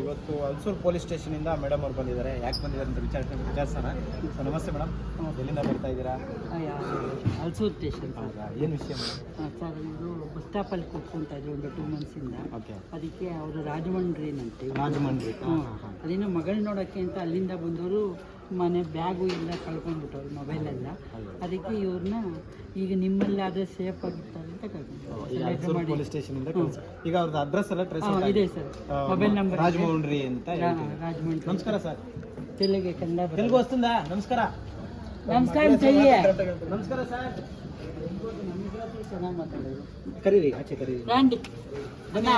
ಇವತ್ತು Halsuru police ಸ್ಟೇಷನಿಂದ madam ಅವ್ರು ಬಂದಿದ್ದಾರೆ. ಯಾಕೆ ಬಂದಿದ್ದಾರೆ ಅಂತ ವಿಚಾರ ವಿಚಾರಿಸೋಣ. ಸೊ ನಮಸ್ತೆ ಮೇಡಮ್. ಎಲ್ಲಿಂದ ಬರ್ತಾ ಇದ್ದೀರಾ? ಹಲ್ಸೂರು ಸ್ಟೇಷನ್. ಏನು ವಿಷಯ ಸರ್ ಇದು ಬಸ್ ಸ್ಟಾಪಲ್ಲಿ ಕೂತ್ಕೊಂತ ಇದ್ರು ಒಂದು ಟೂ ಮಂತ್ಸಿಂದ ಅದಕ್ಕೆ ಅವರು ರಾಜಮಂಡ್ರಿ. ಏನಂತೆ ರಾಜಮಂಡ್ರಿ. ಅದೇನೋ ಮಗಳು ನೋಡೋಕ್ಕೆ ಅಂತ ಅಲ್ಲಿಂದ ಬಂದವರು ಮನೆ ಬ್ಯಾಗು ಎಲ್ಲ ಕಳ್ಕೊಂಡ್ಬಿಟ್ಟವ್ರು ಮೊಬೈಲೆಲ್ಲ ಅದಕ್ಕೆ ಇವ್ರನ್ನ ಈಗ ನಿಮ್ಮಲ್ಲಿ ಆದ್ರೆ ಸೇಫ್ ಆಗಿರ್ತಾರೆ ಅಂತ ಕಳ್ಕೊಂಡು ಪೊಲೀಸ್ ಸ್ಟೇಷನಿಂದ ಈಗ ಅವ್ರದ್ದು ಅಡ್ರೆಸ್ ಎಲ್ಲ ಟ್ರೇಸ್ ಇದೆ ಸರ್. ಮೊಬೈಲ್ ನಂಬರ್ ರಾಜಮೌಂಡ್ರಿ ಅಂತ ರಾಜಮೌಂಡ್ರಿ. ನಮಸ್ಕಾರ ಸರ್. ತೆಲುಗು ಕನ್ನಡ ತೆಲುಗು ವస్తుంದಾ ನಮಸ್ಕಾರ. ನಮಸ್ಕಾರ ನಮಸ್ಕಾರ ಸರ್. ಚೆನ್ನಾಗಿ ಮಾತಾಡೋದು ಕರೀರಿ ಆಚೆ ಕರೀರಿ. ಬನ್ನಿ ಬನ್ನಿ.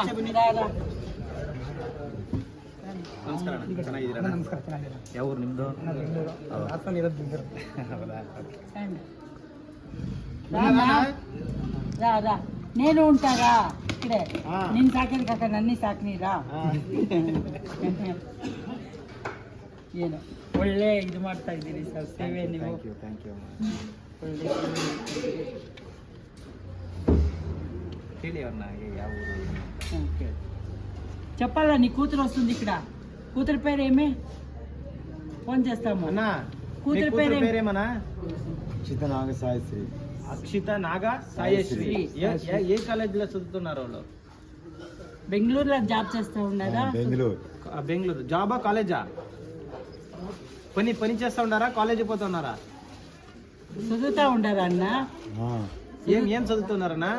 ರಾ, ರಾ. ನಮಸ್ಕಾರ ಅಣ್ಣ. ಚೆನ್ನಾಗಿದ್ದೀರಾ ನಮಸ್ಕಾರ ಚೆನ್ನಾಗಿದೆ ಯಾವ ಊರು ನಿಮ್ಮದು ನಾನು ಬೆಂಗಳೂರು ಹಾಸನ ಇರೋದು ಬೆಂಗಳೂರು ಹೌದಾ రండి. రా, రా. రా రా నేను ఉంటారా ఇక్కడే ఆ. నిన్ను సాకిన కాక నన్ను సాకినీరా ಏನು ಒಳ್ಳೆ ಇದು ಮಾಡ್ತಾ ಇದ್ದೀರಿ ಸರ್ ಸೇವೆ ನೀವು ಥ್ಯಾಂಕ್ ಯು ಥ್ಯಾಂಕ್ ಯು ಒಳ್ಳೆ ಹೇಳಿ ಅವ್ರನ್ನ ಯಾವ ಊರು ఓకే చెప్పాలా నీ కూతురు వస్తుంది ఇక్కడ కూతురు పేరు ఏమి ఫోన్ చేస్తాము? అన్న కూతురు పేరేం? పేరేమన్నా చిత్తనాగ సాయిశ్రీ అక్షిత నాగ సాయశ్రీ. ఏ- కాలేజీలో చదువుతున్నారు వాళ్ళు? బెంగళూరులో జాబ్ చేస్తూ ఉండదా? బెంగళూరు. ఆ, బెంగళూరు. జాబా కాలేజా? పని పని చేస్తా ఉన్నారా కాలేజీ పోతున్నారా చదువుతా ఉండదా అన్న? ఏం ఏం చదువుతున్నారన్నా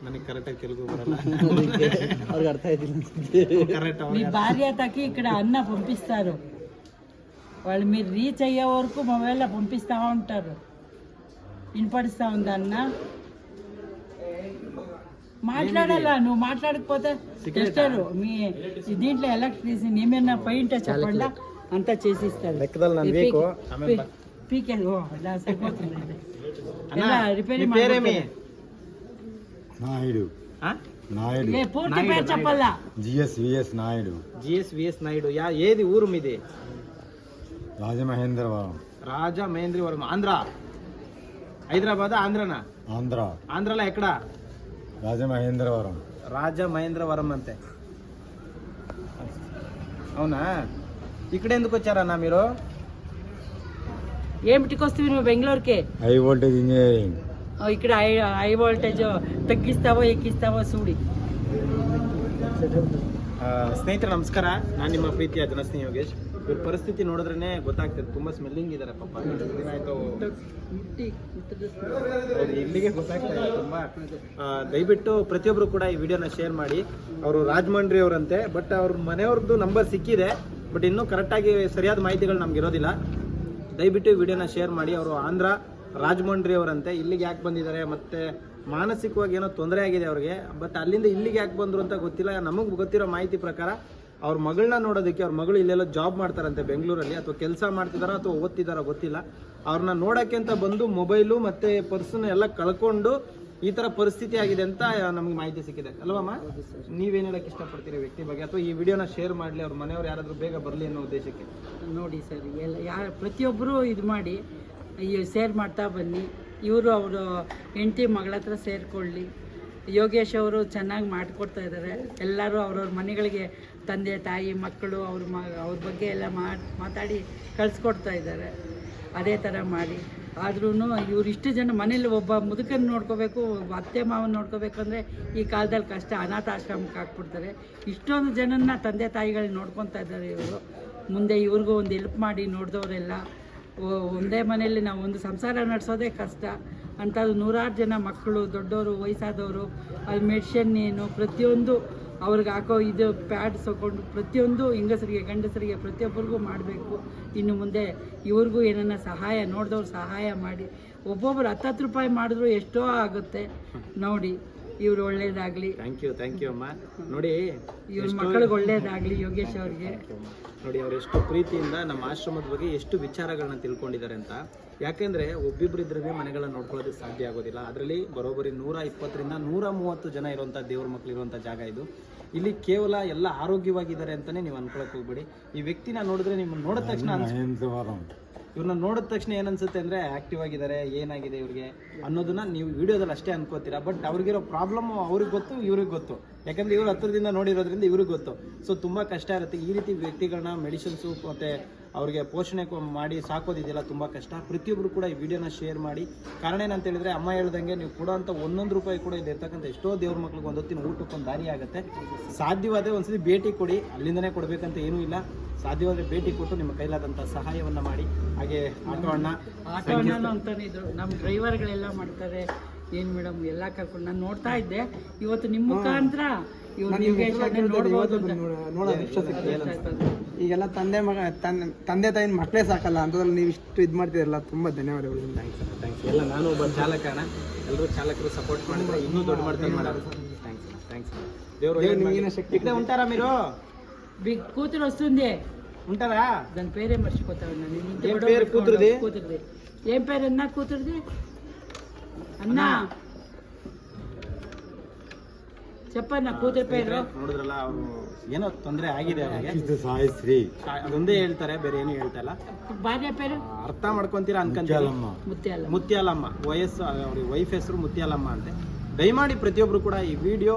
ನನಗೆ ಕರೆಕ್ಟಾಗಿ తెలుగు ಬರಲ್ಲ ಅವ್ರಿಗೆ ಅರ್ಥ ಆಯ್ತಿಲ್ಲ కరెక్ట్ మీ భార్య తకి ఇక్కడ అన్న పంపిస్తారు వాళ్ళు మీరు రీచ్ అయ్యే వరకు మొబైల్లో పంపిస్తూ ఉంటారు వినపడిస్తా ఉందా అన్న మాట్లాడాలా నువ్వు మాట్లాడకపోతే చేస్తారు మీ దీంట్లో ఎలక్ట్రిసిటీ ఏమైనా పోయింటే చెప్పండి అంతా చేసిస్తారు ಲೆಕ್ಕದಲ್ಲಿ ನಾನು ఈ ಬೇಕು పీకే- ಆಮೇಲೆ పీ- పీకే ఓ ఇలా సరిపోతుంది ఇది. నాయుడు? నాయుడు. ఏ పూర్తి పేరు చెప్పాలా? GS VS Naidu. GS VS Naidu. Yeah ఏది ఊరు మీది? రాజమహేంద్రవరం. రాజా మహేంద్రవరం ఆంధ్ర? హైదరాబాద్ ఆంధ్రనా? ఆంధ్ర. ఆంధ్రలో ఎక్కడ? రాజమహేంద్రవరం. రాజా మహేంద్రవరం అంతే. అవునా? ఇక్కడ ఎందుకు వచ్చారన్నా మీరు? ఏమిటికి వస్తుంది నువ్వు బెంగళూరుకి? High voltage engineering. ఇక్కడ హై హై వోల్టేజ్ తగ్గిస్తావో ఎక్కిస్తావో చూడి ಆ, ಸ್ನೇಹಿತರೆ ನಮಸ್ಕಾರ ನಾನು ನಿಮ್ಮ ಪ್ರೀತಿಯ ಜನಸ್ನೇಹಿ ಯೋಗೇಶ್ ಇವ್ರ ಪರಿಸ್ಥಿತಿ ನೋಡಿದ್ರೇ ಗೊತ್ತಾಗ್ತದೆ ತುಂಬಾ ಸ್ಮೆಲ್ಲಿಂಗ್ ಇದ್ದಾರೆ ಪಾಪ ಎಷ್ಟು ದಿನ ಆಯ್ತು ಅವ್ರು ಇಲ್ಲಿಗೆ ಗೊತ್ತಾಗ್ತಾ ಇದೆ ತುಂಬಾ ಆ, ದಯವಿಟ್ಟು ಪ್ರತಿಯೊಬ್ಬರು ಕೂಡ ಈ ವಿಡಿಯೋನ ಶೇರ್ ಮಾಡಿ ಅವರು ರಾಜಮಂಡ್ರಿ ಅವರಂತೆ ಬಟ್ ಅವ್ರ ಮನೆಯವ್ರದ್ದು ನಂಬರ್ ಸಿಕ್ಕಿದೆ ಬಟ್ ಇನ್ನೂ ಕರೆಕ್ಟಾಗಿ ಸರಿಯಾದ ಮಾಹಿತಿಗಳು ನಮ್ಗೆ ಇರೋದಿಲ್ಲ ದಯವಿಟ್ಟು ಈ ವಿಡಿಯೋನ ಶೇರ್ ಮಾಡಿ ಅವರು ಆಂಧ್ರ ರಾಜಮಂಡ್ರಿ ಅವರಂತೆ ಇಲ್ಲಿಗೆ ಯಾಕೆ ಬಂದಿದ್ದಾರೆ? ಮತ್ತೆ ಮಾನಸಿಕವಾಗಿ ಏನೋ ತೊಂದರೆ ಆಗಿದೆ ಅವ್ರಿಗೆ ಬಟ್ ಅಲ್ಲಿಂದ ಇಲ್ಲಿಗೆ ಯಾಕೆ ಬಂದರು ಅಂತ ಗೊತ್ತಿಲ್ಲ. ನಮಗೆ ಗೊತ್ತಿರೋ ಮಾಹಿತಿ ಪ್ರಕಾರ ಅವ್ರ ಮಗಳನ್ನ ನೋಡೋದಕ್ಕೆ ಅವ್ರ ಮಗಳು ಇಲ್ಲೆಲ್ಲ ಜಾಬ್ ಮಾಡ್ತಾರಂತೆ ಬೆಂಗಳೂರಲ್ಲಿ ಅಥವಾ ಕೆಲಸ ಮಾಡ್ತಿದ್ದಾರೋ ಅಥವಾ ಓದ್ತಿದಾರೋ ಗೊತ್ತಿಲ್ಲ. ಅವ್ರನ್ನ ನೋಡೋಕ್ಕೆ ಅಂತ ಬಂದು ಮೊಬೈಲು ಮತ್ತೆ ಪರ್ಸನ್ ಎಲ್ಲ ಕಳ್ಕೊಂಡು ಈ ತರ ಪರಿಸ್ಥಿತಿ ಆಗಿದೆ ಅಂತ ನಮ್ಗೆ ಮಾಹಿತಿ ಸಿಕ್ಕಿದೆ. ಅಲ್ವಮ್ಮ ನೀವೇನು ಹೇಳಕ್ ಇಷ್ಟಪಡ್ತೀರಿ ವ್ಯಕ್ತಿ ಬಗ್ಗೆ? ಅಥವಾ ಈ ವಿಡಿಯೋನ ಶೇರ್ ಮಾಡ್ಲಿ ಅವ್ರ ಮನೆಯವ್ರು ಯಾರಾದರೂ ಬೇಗ ಬರಲಿ ಅನ್ನೋ ಉದ್ದೇಶಕ್ಕೆ? ನೋಡಿ ಸರ್ ಎಲ್ಲ ಯಾರು ಪ್ರತಿಯೊಬ್ಬರು ಇದು ಮಾಡಿ ಶೇರ್ ಮಾಡ್ತಾ ಬನ್ನಿ. ಇವರು ಅವರು ಹೆಂಡತಿ ಮಗಳ ಹತ್ರ ಸೇರಿಕೊಳ್ಳಿ. ಯೋಗೇಶ್ ಅವರು ಚೆನ್ನಾಗಿ ಮಾಡಿಕೊಡ್ತಾ ಇದ್ದಾರೆ ಎಲ್ಲರೂ ಅವ್ರವ್ರ ಮನೆಗಳಿಗೆ ತಂದೆ, ತಾಯಿ, ಮಕ್ಕಳು, ಅವ್ರ ಮ, ಅವ್ರ ಬಗ್ಗೆ ಎಲ್ಲ ಮಾತಾಡಿ ಕಳಿಸ್ಕೊಡ್ತಾ ಇದ್ದಾರೆ ಅದೇ ಥರ ಮಾಡಿ. ಆದ್ರೂ ಇವ್ರು ಇಷ್ಟು ಜನ ಮನೇಲಿ ಒಬ್ಬ ಮುದುಕನ ನೋಡ್ಕೋಬೇಕು, ಒಬ್ಬ ಅತ್ತೆ ಮಾವನ ನೋಡ್ಕೋಬೇಕು ಅಂದರೆ ಈ ಕಾಲದಲ್ಲಿ ಕಷ್ಟ ಅನಾಥಾಶ್ರಮಕ್ಕೆ ಹಾಕ್ಬಿಡ್ತಾರೆ. ಇಷ್ಟೊಂದು ಜನನ್ನ ತಂದೆ ತಾಯಿಗಳು ನೋಡ್ಕೊತಾ ಇದ್ದಾರೆ ಇವರು. ಮುಂದೆ ಇವ್ರಿಗೂ ಒಂದು ಹೆಲ್ಪ್ ಮಾಡಿ ನೋಡಿದವರೆಲ್ಲ. ಒಂದೇ ಮನೆಯಲ್ಲಿ ನಾವು ಒಂದು ಸಂಸಾರ ನಡೆಸೋದೇ ಕಷ್ಟ. ಅಂಥದ್ದು ನೂರಾರು ಜನ ಮಕ್ಕಳು, ದೊಡ್ಡವರು, ವಯಸ್ಸಾದವರು, ಅಲ್ಲಿ ಮೆಡಿಷನ್ ಏನು, ಪ್ರತಿಯೊಂದು ಅವ್ರಿಗೆ ಹಾಕೋ ಇದು ಪ್ಯಾಡ್ಸ್ ಹಾಕೊಂಡು ಪ್ರತಿಯೊಂದು ಹೆಂಗಸರಿಗೆ, ಗಂಡಸರಿಗೆ ಪ್ರತಿಯೊಬ್ಬರಿಗೂ ಮಾಡಬೇಕು. ಇನ್ನು ಮುಂದೆ ಇವ್ರಿಗೂ ಏನನ್ನ ಸಹಾಯ, ನೋಡಿದವ್ರು ಸಹಾಯ ಮಾಡಿ. ಒಬ್ಬೊಬ್ರು ಹತ್ತು ರೂಪಾಯಿ ಮಾಡಿದ್ರು ಎಷ್ಟೋ ಆಗುತ್ತೆ. ನೋಡಿ. ಇವ್ರು ಒಳ್ಳೇದಾಗ್ಲಿ. ಥ್ಯಾಂಕ್ ಯು ಥ್ಯಾಂಕ್ ಯು ಅಮ್ಮ. ನೋಡಿ ಇವ್ರ ಮಕ್ಕಳಿಗೆ ಒಳ್ಳೇದಾಗ್ಲಿ ಯೋಗೇಶ್ ಅವ್ರಿಗೆ. ನೋಡಿ ಅವ್ರು ಎಷ್ಟು ಪ್ರೀತಿಯಿಂದ ನಮ್ಮ ಆಶ್ರಮದ ಬಗ್ಗೆ ಎಷ್ಟು ವಿಚಾರಗಳನ್ನ ತಿಳ್ಕೊಂಡಿದ್ದಾರೆ ಅಂತ. ಯಾಕೆಂದ್ರೆ ಒಬ್ಬಿಬ್ರು ಇದ್ರೆ ಮನೆಗಳನ್ನ ನೋಡ್ಕೊಳ್ಳೋದಕ್ಕೆ ಸಾಧ್ಯ ಆಗೋದಿಲ್ಲ. ಅದರಲ್ಲಿ ಬರೋಬ್ಬರಿ ನೂರ ಇಪ್ಪತ್ತರಿಂದ ನೂರ ಮೂವತ್ತು ಜನ ಇರುವಂಥ ದೇವ್ರ ಮಕ್ಕಳು ಇರುವಂತಹ ಜಾಗ ಇದು. ಇಲ್ಲಿ ಕೇವಲ ಎಲ್ಲ ಆರೋಗ್ಯವಾಗಿದ್ದಾರೆ ಅಂತಾನೆ ನೀವು ಅನ್ಕೊಳಕ್ ಹೋಗ್ಬೇಡಿ. ಈ ವ್ಯಕ್ತಿನ ನೋಡಿದ್ರೆ ನಿಮ್ಮನ್ನ ನೋಡಿದ ತಕ್ಷಣ ಇವ್ರನ್ನ ನೋಡಿದ ತಕ್ಷಣ ಏನನ್ಸುತ್ತೆ ಅಂದರೆ ಆ್ಯಕ್ಟಿವ್ ಆಗಿದ್ದಾರೆ, ಏನಾಗಿದೆ ಇವ್ರಿಗೆ ಅನ್ನೋದನ್ನ ನೀವು ವಿಡಿಯೋದಲ್ಲಿ ಅಷ್ಟೇ ಅನ್ಕೋತೀರಾ. ಬಟ್ ಅವ್ರಿಗಿರೋ ಪ್ರಾಬ್ಲಮ್ ಅವ್ರಿಗೆ ಗೊತ್ತು, ಇವ್ರಿಗೆ ಗೊತ್ತು. ಯಾಕಂದ್ರೆ ಇವ್ರು ಹತ್ರದಿಂದ ನೋಡಿರೋದ್ರಿಂದ ಇವ್ರಿಗೆ ಗೊತ್ತು. ಸೊ ತುಂಬ ಕಷ್ಟ ಇರುತ್ತೆ. ಈ ರೀತಿ ವ್ಯಕ್ತಿಗಳನ್ನ ಮೆಡಿಸಿನ್ಸು ಮತ್ತು ಅವ್ರಿಗೆ ಪೋಷಣೆ ಮಾಡಿ ಸಾಕೋದಿದೆಯಲ್ಲ ತುಂಬ ಕಷ್ಟ. ಪ್ರತಿಯೊಬ್ಬರು ಕೂಡ ಈ ವಿಡಿಯೋನ ಶೇರ್ ಮಾಡಿ. ಕಾರಣ ಏನಂತ ಹೇಳಿದ್ರೆ ಅಮ್ಮ ಹೇಳ್ದಂಗೆ ನೀವು ಕೊಡೋಂಥ ಒಂದೊಂದು ರೂಪಾಯಿ ಕೂಡ ಇಲ್ಲಿ ಇರ್ತಕ್ಕಂಥ ಎಷ್ಟೋ ದೇವ್ರ ಮಕ್ಳಿಗೆ ಒಂದು ಹೊತ್ತಿನ ಊಟಕ್ಕೊಂದು ದಾರಿ ಆಗುತ್ತೆ. ಸಾಧ್ಯವಾದರೆ ಒಂದ್ಸತಿ ಭೇಟಿ ಕೊಡಿ. ಅಲ್ಲಿಂದನೇ ಕೊಡಬೇಕಂತ ಏನೂ ಇಲ್ಲ. ಸಾಧ್ಯವಾದ್ರೆ ಭೇಟಿ ಕೊಟ್ಟು ನಿಮ್ಮ ಕೈಲಾದಂಥ ಸಹಾಯವನ್ನು ಮಾಡಿ. ಹಾಗೆ ಆಟೋ ಅಣ್ಣ ಆಟೋ ಅಣ್ಣ ಅಂತಾನೆ ಇದ್ರು. ನಮ್ಮ ಡ್ರೈವರ್ಗಳೆಲ್ಲ ಮಾಡ್ತಾರೆ. ಏನು ಮೇಡಮ್ ಎಲ್ಲ ಕರ್ಕೊಂಡು ನಾನು ನೋಡ್ತಾ ಇದ್ದೆ. ಇವತ್ತು ನಿಮ್ಮ ಮುಖಾಂತರ ಇವ್ರು ಯೋಗೇಶ್ ನೋಡ್ಬೋದು ಈಗೆಲ್ಲ ತಂದೆ ಮಗ ತಂದೆ ತಾಯಿನ ಮಕ್ಕಳೇ ಸಾಕಲ್ಲ ಅಂತದ್ರಲ್ಲಿ ನೀವು ಇಷ್ಟು ಇದು ಮಾಡ್ತಿರಲ್ಲ ತುಂಬ ಧನ್ಯವಾದಗಳು ಥ್ಯಾಂಕ್ಸ್ ಥ್ಯಾಂಕ್ಸ್ ಎಲ್ಲ ನಾನು ಒಬ್ಬ ಚಾಲಕನ ಎಲ್ಲರೂ ಚಾಲಕರು ಸಪೋರ್ಟ್ ಮಾಡಿದ್ರೆ ಇನ್ನೂ ದೊಡ್ಡ ಮಾಡ್ತಾರೆ ಮಾಡೋದು. ಥ್ಯಾಂಕ್ಸ್ ಥ್ಯಾಂಕ್ಸ್ ದೇವರು ನಿಮಗಿನ ಶಕ್ತಿ ಇದೆ ఉంటారా మీరు బిగ్ కూతురు వస్తుంది ఉంటారా దాని పేరే మర్చిపోతావు నేను పేరు కూతురుది కూతురుది ఏం పేరు అన్నా ಚಪ್ಪನ್ನ ಪೇರು ನೋಡಿದ್ರಲ್ಲ ಅವರು ಏನೋ ತೊಂದರೆ ಆಗಿದೆ ಅವರಿಗೆ. ಸಾಯಿಸ್ರಿ. ಅದೊಂದೇ ಹೇಳ್ತಾರೆ ಬೇರೆ ಏನು ಹೇಳ್ತಲ್ಲ ಪೇರು? ಅರ್ಥ ಮಾಡ್ಕೊಂತೀರಾ ಅನ್ಕೊಂತೀವಿ. ಮುತ್ಯಾಲಮ್ಮ. ವಯಸ್ಸು ಅವ್ರಿಗೆ ವೈಫ್ ಹೆಸರು ಮುತ್ಯಾಲಮ್ಮ ಅಂತೆ. ದಯಮಾಡಿ ಪ್ರತಿಯೊಬ್ರು ಕೂಡ ಈ ವಿಡಿಯೋ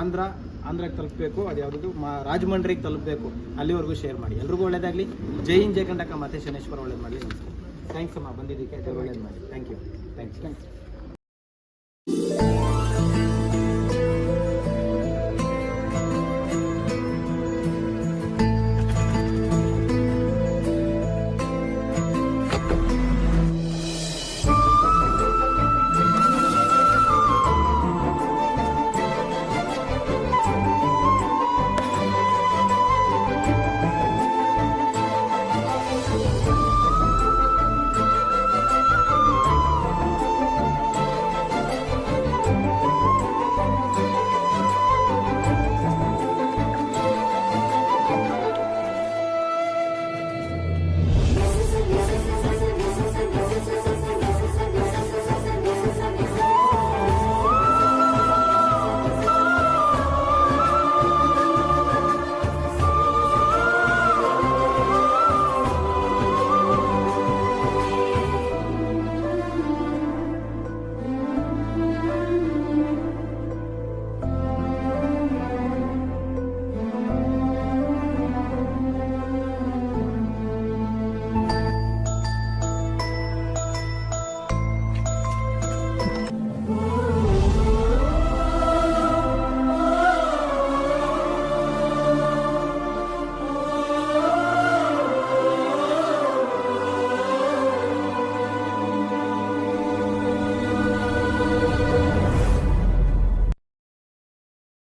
ಆಂಧ್ರ ಆಂಧ್ರಕ್ಕೆ ತಲುಪಬೇಕು ಅದು ಯಾವುದು ಮಾ ರಾಜಮಂಡ್ರಿಗೆ ತಲುಪಬೇಕು. ಅಲ್ಲಿವರೆಗೂ ಶೇರ್ ಮಾಡಿ. ಎಲ್ರಿಗೂ ಒಳ್ಳೇದಾಗಲಿ. ಜೈ ಹಿಂದ್ ಜೈ ಕಂಡಕ ಮತ್ತೆ ಶನೇಶ್ವರ ಒಳ್ಳೇದು ಮಾಡಲಿ. ನಮಸ್ಕಾರ ಥ್ಯಾಂಕ್ಸ್ ಅಮ್ಮ ಬಂದಿದ್ದಕ್ಕೆ. ಒಳ್ಳೇದು ಮಾಡಿ ಥ್ಯಾಂಕ್ ಯು ಥ್ಯಾಂಕ್ಸ್ ಥ್ಯಾಂಕ್ಸ್